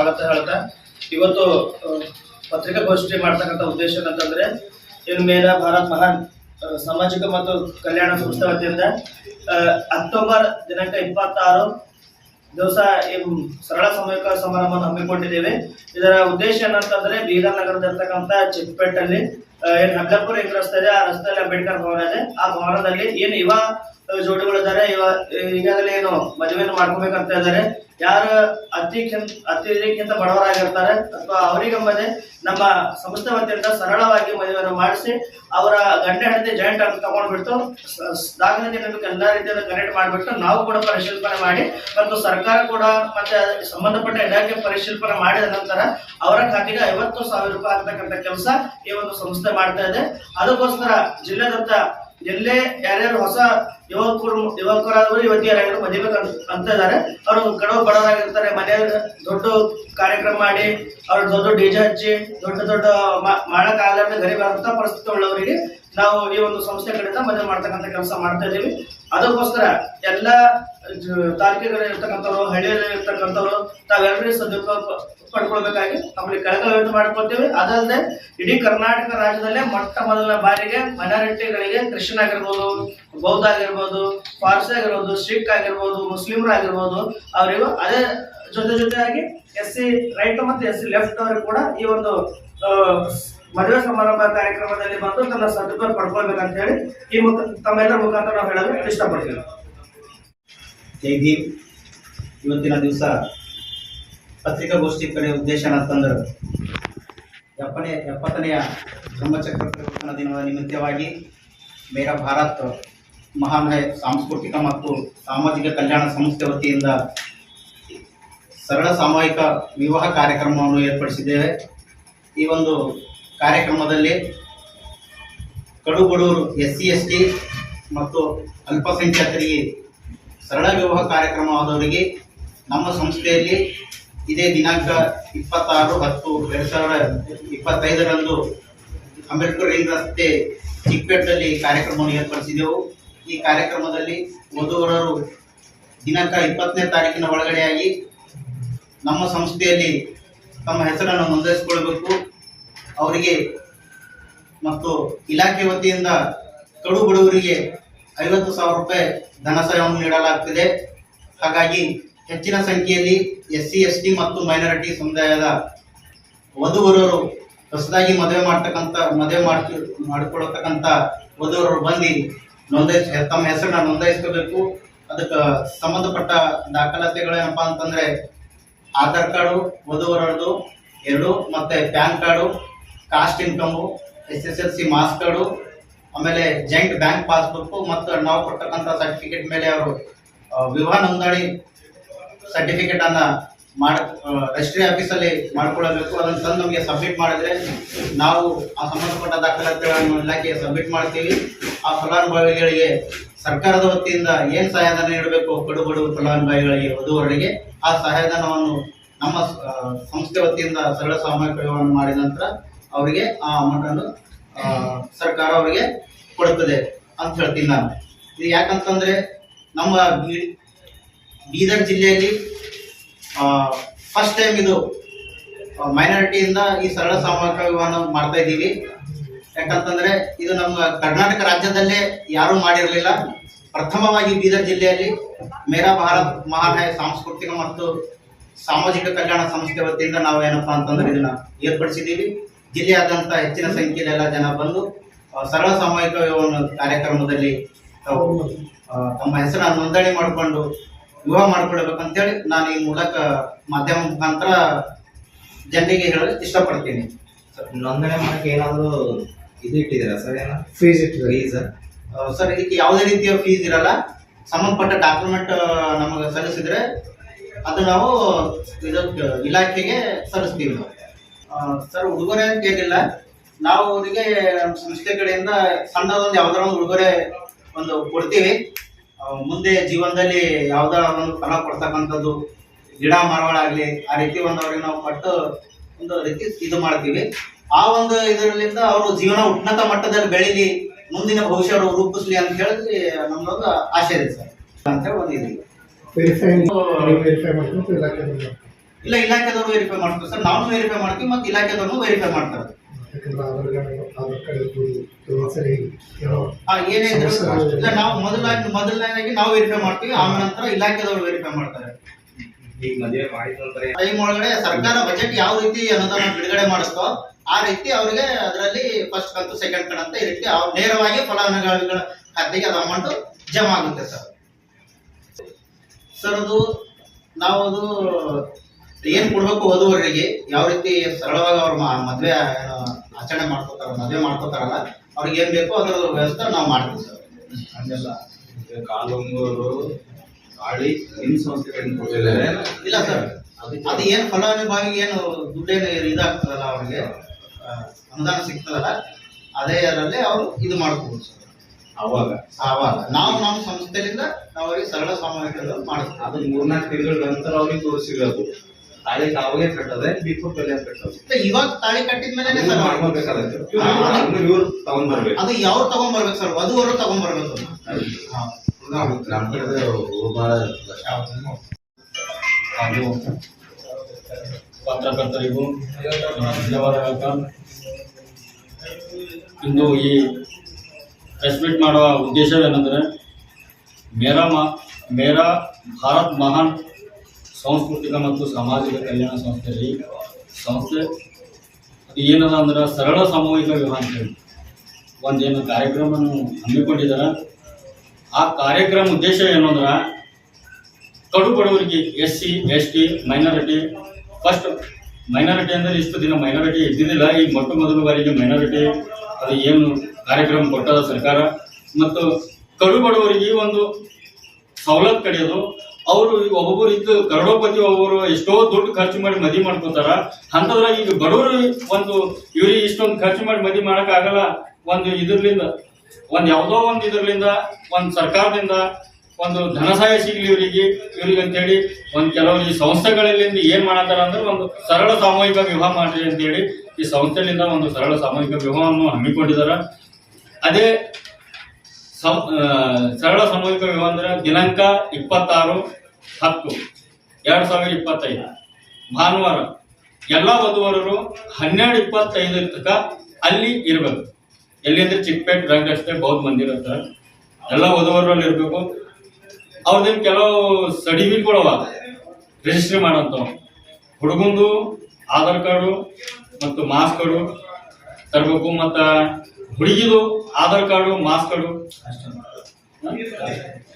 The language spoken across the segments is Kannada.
ಸ್ವಾಗತ ಹೇಳ್ತಾ, ಇವತ್ತು ಪತ್ರಿಕಾ ಪತ್ರಿಕಾಗೋಷ್ಠಿ ಮಾಡ್ತಕ್ಕಂಥ ಉದ್ದೇಶ ಏನಂತಂದ್ರೆ ಇನ್ನು ಮೇರಾ ಭಾರತ್ ಮಹಾನ್ ಸಾಮಾಜಿಕ ಮತ್ತು ಕಲ್ಯಾಣ ಸಂಸ್ಥೆ ವತಿಯಿಂದ ಅಕ್ಟೋಬರ್ ದಿನಾಂಕ ಇಪ್ಪತ್ತಾರು, ದಿವಸ ಸರಳ ಸಮಯಕ ಸಮಾರಂಭವನ್ನು ಹಮ್ಮಿಕೊಂಡಿದ್ದೇವೆ. ಇದರ ಉದ್ದೇಶ ಏನಂತಂದ್ರೆ, ಬೀದರ್ ನಗರದಲ್ಲಿರ್ತಕ್ಕಂಥ ಚಿಕ್ಕಪೇಟಲ್ಲಿ ಏನ್ ಹಗ್ಗಪುರ ರಸ್ತೆ ಇದೆ ಆ ರಸ್ತೆಯಲ್ಲಿ ಅಂಬೇಡ್ಕರ್ ಭವನ ಇದೆ. ಆ ಭವನದಲ್ಲಿ ಏನು ಯುವ ಜೋಡಿಗಳಿದ್ದಾರೆ ಇವ ಈಗಾಗಲೇ ಏನು ಮದುವೆಯನ್ನು ಮಾಡ್ಕೋಬೇಕಂತ ಇದ್ದಾರೆ ಯಾರು ಅತಿ ಅತಿಕ್ಕಿಂತ ಬಡವರಾಗಿರ್ತಾರೆ. ಅಥವಾ ಅವರಿಗಂಬದೆ ನಮ್ಮ ಸಂಸ್ಥೆ ವತಿಯಿಂದ ಸರಳವಾಗಿ ಮದುವೆಯನ್ನು ಮಾಡಿಸಿ ಅವರ ಗಂಡ ಹೆಂಡತಿ ಜಾಯಿಂಟ್ ಅಂತ ತಗೊಂಡ್ಬಿಟ್ಟು ದಾಖಲಾತಿ ದಿನಕ್ಕೆ ಎಲ್ಲ ರೀತಿಯನ್ನು ಕನೆಕ್ಟ್ ಮಾಡಿಬಿಟ್ಟು ನಾವು ಕೂಡ ಪರಿಶೀಲನೆ ಮಾಡಿ ಮತ್ತು ಸರ್ಕಾರ ಕೂಡ ಮತ್ತೆ ಸಂಬಂಧಪಟ್ಟ ಇಲಾಖೆ ಪರಿಶೀಲನೆ ಮಾಡಿದ ನಂತರ ಅವರ ಖಾತೆಗೆ ಐವತ್ತು ಸಾವಿರ ರೂಪಾಯಿ ಆಗ್ತಕ್ಕಂಥ ಕೆಲಸ ಈ ಒಂದು ಸಂಸ್ಥೆ ಮಾಡ್ತಾ ಇದೆ. ಅದಕ್ಕೋಸ್ಕರ ಜಿಲ್ಲೆದಂತ ಎಲ್ಲೇ ಯಾರ್ಯಾರು ಹೊಸ ಯುವಕರು, ಯುವಕರಾದವರು ಯುವತಿಯರಾಗಿರೋ ಮದುವೆ ಅಂತ ಇದ್ದಾರೆ ಅವರು ಕಡು ಬಡವರಾಗಿರ್ತಾರೆ ಮನೆಯಲ್ಲಿ ದೊಡ್ಡ ಕಾರ್ಯಕ್ರಮ ಮಾಡಿ, ಅವ್ರು ದೊಡ್ಡ ದೊಡ್ಡ ಡಿಜೆ ಹಚ್ಚಿ, ದೊಡ್ಡ ದೊಡ್ಡ ಮಾಡಕ್ಕಾಗಲಾರ್ದ ಗರಿಬಾರಂತ ಪರಿಸ್ಥಿತಿ ಉಳ್ಳವರಿಗೆ ನಾವು ಈ ಒಂದು ಸಂಸ್ಥೆ ಕಡೆಯಿಂದ ಮದುವೆ ಮಾಡ್ತಕ್ಕಂಥ ಕೆಲಸ ಮಾಡ್ತಾ ಇದ್ದೀವಿ. ಅದಕ್ಕೋಸ್ಕರ ಎಲ್ಲ ಇರ್ತಕ್ಕಂಥವ್ರು ಹಳ್ಳಿಯಲ್ಲಿ ತಾವೆಲ್ಲರೂ ಸದುಪಯೋಗ ಪಡ್ಕೊಳ್ಬೇಕಾಗಿ ಅವರಿಗೆ ಕಳಕಳಿಯನ್ನು ಮಾಡ್ಕೊಳ್ತೀವಿ. ಅದಲ್ಲದೆ ಇಡೀ ಕರ್ನಾಟಕ ರಾಜ್ಯದಲ್ಲೇ ಮೊಟ್ಟ ಮೊದಲ ಬಾರಿಗೆ ಮೈನಾರಿಟಿಗಳಿಗೆ ಕ್ರಿಶ್ಚಿಯನ್ ಆಗಿರ್ಬೋದು ಬೌದ್ಧ ಆಗಿರ್ಬೋದು ಪಾರ್ಸಿ ಆಗಿರ್ಬೋದು, ಸಿಖ್ ಆಗಿರ್ಬೋದು, ಮುಸ್ಲಿಮ್ರು ಆಗಿರ್ಬೋದು, ಅವರಿಗೂ ಅದೇ ಜೊತೆ ಜೊತೆಯಾಗಿ ಎಸ್ ಸಿ ರೈಟ್ ಮತ್ತು ಎಸ್ ಸಿ ಲೆಫ್ಟ್ ಅವರು ಕೂಡ ಈ ಒಂದು ಮದುವೆ ಸಮಾರಂಭ ಕಾರ್ಯಕ್ರಮದಲ್ಲಿ ಬಂದು ತನ್ನ ಸದುಪಯೋಗ ಪಡ್ಕೊಳ್ಬೇಕಂತ ಹೇಳಿ ಈ ಮುಖ ತಮ್ಮೆಲ್ಲರ ಮುಖಾಂತರ ನಾವು ಹೇಳಲು ಇಷ್ಟಪಡ್ತೀವಿ. ಜೈ ಭೀಮ್ ಇವತ್ತಿನ ದಿವಸ ಪತ್ರಿಕಾಗೋಷ್ಠಿ ಕಡೆ ಉದ್ದೇಶ ಅಂತಂದ್ರೆ ಎಪ್ಪನೇ, ಎಪ್ಪತ್ತನೆಯ ಬ್ರಹ್ಮಚಕ್ರ ಪ್ರವರ್ತನ ದಿನದ ನಿಮಿತ್ತವಾಗಿ ಮೇರಾ ಭಾರತ್ ಮಹಾನ್ ಸಾಂಸ್ಕೃತಿಕ ಮತ್ತು ಸಾಮಾಜಿಕ ಕಲ್ಯಾಣ ಸಂಸ್ಥೆ ವತಿಯಿಂದ ಸರಳ ಸಾಮೂಹಿಕ ವಿವಾಹ ಕಾರ್ಯಕ್ರಮವನ್ನು ಏರ್ಪಡಿಸಿದ್ದೇವೆ. ಈ ಒಂದು ಕಾರ್ಯಕ್ರಮದಲ್ಲಿ ಕಡುಬಡೂರು ಎಸ್ ಸಿ ಎಸ್ ಟಿ ಮತ್ತು ಅಲ್ಪಸಂಖ್ಯಾತರಿಗೆ ಸರಳ ವಿವಾಹ ಕಾರ್ಯಕ್ರಮವಾದವರಿಗೆ ನಮ್ಮ ಸಂಸ್ಥೆಯಲ್ಲಿ ಇದೇ ದಿನಾಂಕ ಇಪ್ಪತ್ತಾರು ಹತ್ತು ಎರಡು ಸಾವಿರದ ಇಪ್ಪತ್ತೈದರಂದು ಅಂಬೇಡ್ಕರ್ ರಿಂಗ್ ರಸ್ತೆ ಚಿಕ್ಕಪೇಟದಲ್ಲಿ ಕಾರ್ಯಕ್ರಮವನ್ನು ಏರ್ಪಡಿಸಿದೆವು. ಈ ಕಾರ್ಯಕ್ರಮದಲ್ಲಿ ವಧುವರರು ದಿನಾಂಕ ಇಪ್ಪತ್ತನೇ ತಾರೀಕಿನ ಒಳಗಡೆಯಾಗಿ ನಮ್ಮ ಸಂಸ್ಥೆಯಲ್ಲಿ ತಮ್ಮ ಹೆಸರನ್ನು ನೋಂದಾಯಿಸಿಕೊಳ್ಬೇಕು ಅವರಿಗೆ ಮತ್ತು ಇಲಾಖೆ ವತಿಯಿಂದ ಕಡು ಬಡವರಿಗೆ ಐವತ್ತು ಸಾವಿರ ರೂಪಾಯಿ ಧನ ಸಹಾಯವನ್ನು ನೀಡಲಾಗ್ತಿದೆ. ಹಾಗಾಗಿ ಹೆಚ್ಚಿನ ಸಂಖ್ಯೆಯಲ್ಲಿ ಎಸ್ ಸಿ ಎಸ್ ಟಿ ಮತ್ತು ಮೈನಾರಿಟಿ ಸಮುದಾಯದ ವಧುವರರು ಹೊಸದಾಗಿ ಮದುವೆ ಮಾಡ್ತಕ್ಕಂಥ, ಮದುವೆ ಮಾಡ್ತಿ ಮಾಡಿಕೊಳ್ಳತಕ್ಕಂಥ ವಧುವರರು ಬಂದು ನೋಂದಾಯಿಸ್, ತಮ್ಮ ಹೆಸರನ್ನ ನೋಂದಾಯಿಸ್ಕೋಬೇಕು. ಅದಕ್ಕೆ ಸಂಬಂಧಪಟ್ಟ ದಾಖಲಾತಿಗಳೇನಪ್ಪ ಅಂತಂದ್ರೆ ಆಧಾರ್ ಕಾರ್ಡು ವಧುವರದು ಎರಡು, ಮತ್ತೆ PAN card, caste income S S L C marks card ಆಮೇಲೆ ಜಾಯಿಂಟ್ ಬ್ಯಾಂಕ್ ಪಾಸ್ಬುಕ್ ಮತ್ತು ನಾವು ಕೊಡ್ತಕ್ಕಂಥ ಸರ್ಟಿಫಿಕೇಟ್ ಮೇಲೆ ಅವರು ವಿವಾಹ ನೋಂದಣಿ ಸರ್ಟಿಫಿಕೇಟ್ ಅನ್ನ ಮಾಡ ರಿಜಿಸ್ಟ್ರಿ ಆಫೀಸಲ್ಲಿ ಮಾಡ್ಕೊಳ್ಳಬೇಕು. ಅದನ್ನ ತಂದು ನಮಗೆ ಸಬ್ಮಿಟ್ ಮಾಡಿದ್ರೆ ನಾವು ಆ ಸಂಬಂಧಪಟ್ಟ ದಾಖಲಾತಿಗಳನ್ನು ಇಲಾಖೆಗೆ ಸಬ್ಮಿಟ್ ಮಾಡ್ತೀವಿ. ಆ ಫಲಾನುಭವಿಗಳಿಗೆ ಸರ್ಕಾರದ ವತಿಯಿಂದ ಏನ್ ಸಹಾಯಧನ ನೀಡಬೇಕು ಕಡು ಬಡವ ಫಲಾನುಭವಿಗಳಿಗೆ ವಧುವರರಿಗೆ ಆ ಸಹಾಯಧನವನ್ನು ನಮ್ಮ ಸಂಸ್ಥೆ ವತಿಯಿಂದ ಸರಳ ಸಾಮಾಜಿಕ ವಿವಾಹವನ್ನು ಮಾಡಿದ ನಂತರ ಅವರಿಗೆ ಆ ಅಮೌಂಟ್ ಅನ್ನು ಆ, ಸರ್ಕಾರ ಅವರಿಗೆ ಕೊಡುತ್ತದೆ ಅಂತ ಹೇಳ್ತೀನಿ ನಾನು. ಇದು ಯಾಕಂತಂದ್ರೆ ನಮ್ಮ ಬೀದರ್ ಜಿಲ್ಲೆಯಲ್ಲಿ ಫಸ್ಟ್ ಟೈಮ್ ಇದು ಮೈನಾರಿಟಿಯಿಂದ ಈ ಸರಳ ಸಾಮಾಜಿಕ ವಿವಾಹ ಮಾಡ್ತಾ ಇದ್ದೀವಿ. ಯಾಕಂತಂದ್ರೆ ಇದು ನಮ್ಮ ಕರ್ನಾಟಕ ರಾಜ್ಯದಲ್ಲೇ ಯಾರೂ ಮಾಡಿರಲಿಲ್ಲ. ಪ್ರಥಮವಾಗಿ ಬೀದರ್ ಜಿಲ್ಲೆಯಲ್ಲಿ ಮೇರಾ ಭಾರತ್ ಮಹಾನಾಯ ಸಾಂಸ್ಕೃತಿಕ ಮತ್ತು ಸಾಮಾಜಿಕ ಕಲ್ಯಾಣ ಸಂಸ್ಥೆ ವತಿಯಿಂದ ನಾವು ಏನಪ್ಪಾ ಅಂತಂದ್ರೆ ಇದನ್ನ ಏರ್ಪಡಿಸಿದ್ದೀವಿ. ಜಿಲ್ಲೆಯಾದ್ಯಂತ ಹೆಚ್ಚಿನ ಸಂಖ್ಯೆಯಲ್ಲಿ ಎಲ್ಲ ಜನ ಬಂದು ಸರಳ ಸಾಮೂಹಿಕ ವಿವಾಹ ಕಾರ್ಯಕ್ರಮದಲ್ಲಿ ತಾವು ತಮ್ಮ ಹೆಸರನ್ನು ನೋಂದಣಿ ಮಾಡಿಕೊಂಡು ವಿವಾಹ ಮಾಡ್ಕೊಳ್ಬೇಕಂತೇಳಿ ನಾನು ಈ ಮೂಲಕ ಮಾಧ್ಯಮ ಮುಖಾಂತರ ಜನರಿಗೆ ಹೇಳಲು ಇಷ್ಟಪಡ್ತೀನಿ. ನೋಂದಣಿ ಮಾಡಕ್ಕೆ ಏನಾದರೂ ಇದು ಇಟ್ಟಿದ್ದೀರಾ ಸರ್ ಏನ? ಫೀಸ್ ಇಟ್ಟಿದೆ ಫೀಸ್ ಸರ್ ಇದಕ್ಕೆ ಯಾವುದೇ ರೀತಿಯ ಫೀಸ್ ಇರಲ್ಲ. ಸಂಬಂಧಪಟ್ಟ ಡಾಕ್ಯುಮೆಂಟ್ ನಮಗೆ ಸಲ್ಲಿಸಿದ್ರೆ ಅದು ನಾವು ಇದಕ್ಕೆ ಇಲಾಖೆಗೆ ಸಲ್ಲಿಸ್ತೀವಿ ನಾವು. ಸರ್, ಉಡುಗೊರೆ ಅಂತ ಏನಿಲ್ಲ. ನಾವು ಅವರಿಗೆ ನಮ್ಮ ಸಂಸ್ಥೆ ಕಡೆಯಿಂದ ಸಣ್ಣದೊಂದು ಯಾವ್ದಾರ ಒಂದು ಉಡುಗೊರೆ ಒಂದು ಕೊಡ್ತೀವಿ. ಮುಂದೆ ಜೀವನದಲ್ಲಿ ಯಾವ್ದಾರ ಒಂದು ಫಲ ಕೊಡ್ತಕ್ಕಂಥದ್ದು, ಗಿಡ ಮರಗಳಾಗ್ಲಿ, ಆ ರೀತಿ ಒಂದು ಅವ್ರಿಗೆ ನಾವು ಕೊಟ್ಟು ಒಂದು ರೀತಿ ಇದು ಮಾಡ್ತೀವಿ. ಆ ಒಂದು ಇದರಲ್ಲಿಂದ ಅವರು ಜೀವನ ಉನ್ನತ ಮಟ್ಟದಲ್ಲಿ ಬೆಳೀಲಿ, ಮುಂದಿನ ಭವಿಷ್ಯ ಅವರು ರೂಪಿಸ್ಲಿ ಅಂತ ಹೇಳಿ ನಮ್ದೊಂದು ಆಶೆ ಇದೆ ಸರ್. ಅಂತ ಹೇಳಿ ಒಂದು ಇದೆ. ಇಲ್ಲ ಇಲಾಖೆದವರು ವೆರಿಫೈ ಮಾಡ್ತಾರೆ. ಸರ್ ನಾವು ವೆರಿಫೈ ಮಾಡ್ತೀವಿ ಮತ್ತೆ ಇಲಾಖೆದವ್ರು ವೆರಿಫೈ ಮಾಡ್ತಾರೆ. ಇಲ್ಲ. ನಾವು ಮೊದಲಾಗಿ ಮೊದಲನೇದಾಗಿ ನಾವು ವೆರಿಫೈ ಮಾಡ್ತೀವಿ ಆಮೇಲೆ ನಂತರ ಇಲಾಖೆದವರು ವೆರಿಫೈ ಮಾಡ್ತಾರೆ. ಟೈಮ್ ಒಳಗಡೆ ಸರ್ಕಾರ ಬಜೆಟ್ ಯಾವ ರೀತಿ ಅನುದಾನ ಬಿಡುಗಡೆ ಮಾಡಿಸ್ತೋ ಆ ರೀತಿ ಅವರಿಗೆ ಅದರಲ್ಲಿ ಫಸ್ಟ್ ಕಂತು ಸೆಕೆಂಡ್ ಕಂತು ಅಂತ ಈ ರೀತಿ ಅವ್ರು ನೇರವಾಗಿ ಫಲಾನುಭವಿಗಳ ಖಾತೆಗೆ ಅದು ಅಮೌಂಟ್ ಜಮಾ ಆಗುತ್ತೆ ಸರ್. ಸರ್ ಅದು ನಾವು ಅದು ಏನ್ ಕೊಡ್ಬೇಕು ವಧುವರಿಗೆ ಯಾವ ರೀತಿ ಸರಳವಾಗಿ ಅವ್ರ ಮದ್ವೆ ಏನು ಆಚರಣೆ ಮಾಡ್ಕೋತಾರ ಮದ್ವೆ ಮಾಡ್ಕೋತಾರಲ್ಲ ಅವ್ರಿಗೆ ಏನ್ ಬೇಕು ಅದರ ವ್ಯವಸ್ಥೆ ನಾವು ಮಾಡ್ತೀವಿ ಸರ್. ಈಗ ಕಾಲುಂಗೂರು ಗಾಳಿ ಹಿಂದ್ ಸಂಸ್ಥೆ ಕೊಟ್ಟಿದ್ದಾರೆ ಇಲ್ಲ ಸರ್. ಅದು ಏನು ಫಲಾನುಭವಿ ಏನು ದುಡ್ಡೇನು ಇದಾಗ್ತದಲ್ಲ ಅವ್ರಿಗೆ? ಅನುದಾನ ಸಿಗ್ತದಲ್ಲ ಅದೇ ಅದರಲ್ಲಿ ಅವರು ಇದು ಮಾಡ್ಕೋಬಹುದು ಸರ್. ಅವಾಗ ಅವಾಗ ನಾವು ನಮ್ಮ ಸಂಸ್ಥೆಯಿಂದ ನಾವು ಅವರಿಗೆ ಸರಳ ಸಾಮೂಹಿಕ ಮಾಡ್ತೀವಿ ಅದು ಮೂರ್ನಾಲ್ಕು ತಿಂಗಳ ನಂತರ ಅವ್ರಿಗೆ ತೋರಿಸಿರೋದು. ತಾಳಿ ತಾವಾಗೆ ಕಟ್ಟದೆ ಬಿಫೋರ್ ಬೆಲೆ ಕಟ್ಟೋದು. ಮತ್ತೆ ಇವಾಗ ತಾಳಿ ಕಟ್ಟಿದ್ಮೇಲೆ ಸರ್ ಮಾಡ್ಬೇಕಾಗತ್ತೆ ಇವ್ರು ತಗೊಂಡ್ಬರ್ಬೇಕು. ಅದು ಯಾವ್ರು ತಗೊಂಡ್ಬರ್ಬೇಕು ಸರ್? ವಧುವರು ಅವರು ಹಾ. ನಮ್ಮ ಕಡೆ ಭಾಳ ಹಾಗೂ ಪತ್ರಕರ್ತರಿಗೂ ಧನ್ಯವಾದಗಳು ಇಂದು ಈ ಪ್ರೆಸ್ ಮೀಟ್ ಮಾಡುವ ಉದ್ದೇಶವೇನೆಂದರೆ ಮೇರಾ ಮಾ ಮೇರಾ ಭಾರತ್ ಮಹಾನ್ ಸಾಂಸ್ಕೃತಿಕ ಮತ್ತು ಸಾಮಾಜಿಕ ಕಲ್ಯಾಣ ಸಂಸ್ಥೆ ಈ ಸಂಸ್ಥೆ ಅದು ಏನದ ಅಂದ್ರೆ ಸರಳ ಸಾಮೂಹಿಕ ವಿವಾಹ ಅಂತೇಳಿ ಒಂದೇನು ಕಾರ್ಯಕ್ರಮ ಹಮ್ಮಿಕೊಂಡಿದ್ದಾರೆ ಆ ಕಾರ್ಯಕ್ರಮ ಉದ್ದೇಶ ಏನು ಅಂದ್ರೆ ಕಡು ಬಡವರಿಗೆ S C S T minority first minority ಅಂದರೆ ಇಷ್ಟು ದಿನ ಮೈನಾರಿಟಿ ಇದ್ದಿದ್ದಿಲ್ಲ. ಈ ಮೊಟ್ಟ ಮೊದಲ ಬಾರಿಗೆ ಮೈನಾರಿಟಿ, ಅದು ಏನು ಕಾರ್ಯಕ್ರಮ ಕೊಟ್ಟದ ಸರ್ಕಾರ. ಮತ್ತು ಕಡು ಬಡವರಿಗೆ ಒಂದು ಸವಲತ್ತು ಕಡೆಯೋದು ಅವರು ಒಬ್ಬೊಬ್ಬರು ಇದ್ದು ಕರೋಡೋಪತಿ ಒಬ್ಬರು ಎಷ್ಟೋ ದುಡ್ಡು ಖರ್ಚು ಮಾಡಿ ಮದಿ ಮಾಡ್ಕೋತಾರ. ಅಂತದ್ರಾಗ ಈಗ ಬಡವರು ಒಂದು ಇವ್ರಿಗೆ ಇಷ್ಟೊಂದು ಖರ್ಚು ಮಾಡಿ ಮದಿ ಮಾಡಕ್ ಆಗಲ್ಲ ಒಂದು ಇದ್ರಲಿಂದ, ಒಂದು ಯಾವುದೋ ಒಂದು ಇದ್ರಲಿಂದ, ಒಂದು ಸರ್ಕಾರದಿಂದ ಒಂದು ಧನ ಸಹಾಯ ಸಿಗ್ಲಿ ಇವರಿಗೆ. ಇವ್ರಿಗೆ ಅಂತೇಳಿ ಒಂದು ಕೆಲವೊಂದು ಈ ಸಂಸ್ಥೆಗಳಿಂದ ಏನ್ ಮಾಡತ್ತಾರ ಅಂದ್ರೆ ಒಂದು ಸರಳ ಸಾಮೂಹಿಕ ವಿವಾಹ ಮಾಡ್ರಿ ಅಂತೇಳಿ ಈ ಸಂಸ್ಥೆಯಿಂದ ಒಂದು ಸರಳ ಸಾಮೂಹಿಕ ವಿವಾಹವನ್ನು ಹಮ್ಮಿಕೊಂಡಿದ್ದಾರೆ ಅದೇ ಸರಳ ಸಾಮೂಹಿಕ ವಿವಾಹ ಅಂದ್ರೆ ದಿನಾಂಕ ಇಪ್ಪತ್ತಾರು, ಹತ್ತು. ಎರಡು ಸಾವಿರದ ಇಪ್ಪತ್ತೈದು. ಭಾನುವಾರ. ಎಲ್ಲ ವಧುವರರು ಹನ್ನೆರಡು ಇಪ್ಪತ್ತೈದರ ತನಕ ಅಲ್ಲಿ ಇರ್ಬೇಕು. ಎಲ್ಲಿ ಅಂದ್ರೆ ಚಿಕ್ಕಪೇಟ್ ಅಷ್ಟೇ ಬೌದ್ಧ ಮಂದಿರ ಹತ್ರ. ಎಲ್ಲ ವಧುವರರು ಅಲ್ಲಿ ಇರ್ಬೇಕು. ಅವ್ರದ್ದು ಕೆಲವು ಸರ್ಟಿಫಿಕೇಟ್ಗಳು ಅವ. ರಿಜಿಸ್ಟ್ರಿ ಮಾಡೋಂಥವು ಹುಡುಗಂದು ಆಧಾರ್ ಕಾರ್ಡು ಮತ್ತು ಮಾಸ್ ಕಾರ್ಡು ತರಬೇಕು ಮತ್ತ ಹುಡುಗಿದು Aadhaar card, marks card.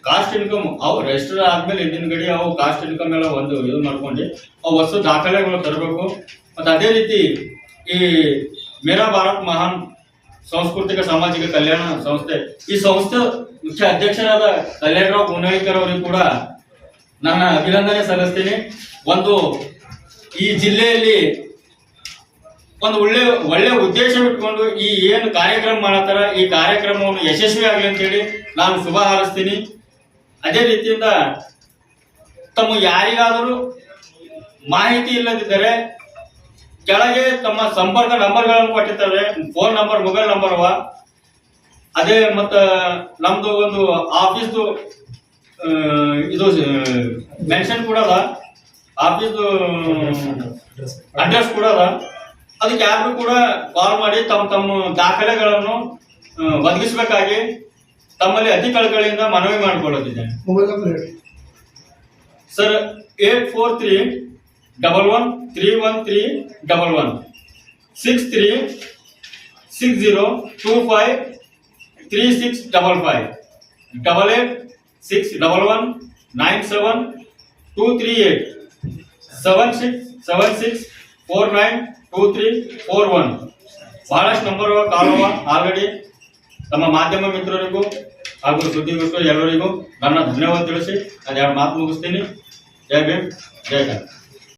Caste income, ಅವು ರೆಜಿಸ್ಟರ್ ಆದ್ಮೇಲೆ ಹಿಂದಿನ ಗಡಿ ಅವು ಕಾಸ್ಟ್ ಇನ್ಕಮ್ ಎಲ್ಲ ಒಂದು ಇದು ಮಾಡ್ಕೊಂಡು ಅವು ಹೊಸ ದಾಖಲೆಗಳು ತರಬೇಕು. ಮತ್ತು ಅದೇ ರೀತಿ ಈ ಮೇರಾ ಭಾರತ್ ಮಹಾನ್ ಸಾಂಸ್ಕೃತಿಕ ಸಾಮಾಜಿಕ ಕಲ್ಯಾಣ ಸಂಸ್ಥೆ, ಈ ಸಂಸ್ಥೆ ಮುಖ್ಯ ಅಧ್ಯಕ್ಷರಾದ ಕಲ್ಯಾಣರಾವ್ ಗುಣಳಿಕರ್ ಅವರಿಗೆ ಕೂಡ ನನ್ನ ಅಭಿನಂದನೆ ಸಲ್ಲಿಸ್ತೀನಿ. ಒಂದು ಈ ಜಿಲ್ಲೆಯಲ್ಲಿ ಒಂದು ಒಳ್ಳೆ ಒಳ್ಳೆ ಉದ್ದೇಶ ಇಟ್ಕೊಂಡು ಈ ಏನು ಕಾರ್ಯಕ್ರಮ ಮಾಡತ್ತಾರ ಈ ಕಾರ್ಯಕ್ರಮವನ್ನು ಯಶಸ್ವಿ ಆಗಲಿ ಅಂತೇಳಿ ನಾನು ಶುಭ ಹಾರೈಸ್ತೀನಿ. ಅದೇ ರೀತಿಯಿಂದ ತಮ್ಮ ಯಾರಿಗಾದರೂ ಮಾಹಿತಿ ಇಲ್ಲದಿದ್ದರೆ ಕೆಳಗೆ ತಮ್ಮ ಸಂಪರ್ಕ ನಂಬರ್ಗಳನ್ನು ಕೊಟ್ಟಿರ್ತಾರೆ. ಫೋನ್ ನಂಬರ್ ಮೊಬೈಲ್ ನಂಬರ್ ಅವ. ಅದೇ ಮತ್ತ ನಮ್ದು ಒಂದು ಆಫೀಸ್ದು ಇದು ಮೆನ್ಷನ್ ಕೂಡ ಅದ. ಆಫೀಸ್ದು ಅಡ್ರೆಸ್ ಕೂಡ ಅದ. ಅದಕ್ಕೆ ಯಾರು ಕೂಡ ಕಾಲ್ ಮಾಡಿ ತಮ್ಮ ತಮ್ಮ ದಾಖಲೆಗಳನ್ನು ಒದಗಿಸಬೇಕಾಗಿ ತಮ್ಮಲ್ಲಿ ಅತಿ ಕಳಕಳಿಯಿಂದ ಮನವಿ ಮಾಡಿಕೊಳ್ಳುತ್ತಿದ್ದೇನೆ ಮೊಬೈಲ್ ನಂಬರ್ ಹೇಳಿ. Sir eight four three double one three one three double one six three six zero two five three six double five double eight six double one nine seven two three eight seven six seven six four nine two three four one ಬಹಳಷ್ಟು ನಂಬರ್ ಕಾಲುವ ಆಲ್ರೆಡಿ ನಮ್ಮ ಮಾಧ್ಯಮ ಮಿತ್ರರಿಗೂ ಹಾಗೂ ಸುದ್ದಿಗೋಸ್ಕರ ಎಲ್ಲರಿಗೂ ನನ್ನ ಧನ್ಯವಾದ ತಿಳಿಸಿ, ನಾನು ಎರಡು ಮಾತು ಮುಗಿಸ್ತೀನಿ. ಜೈ ಭೀಮ್, ಜೈ ಕನ್ನಡ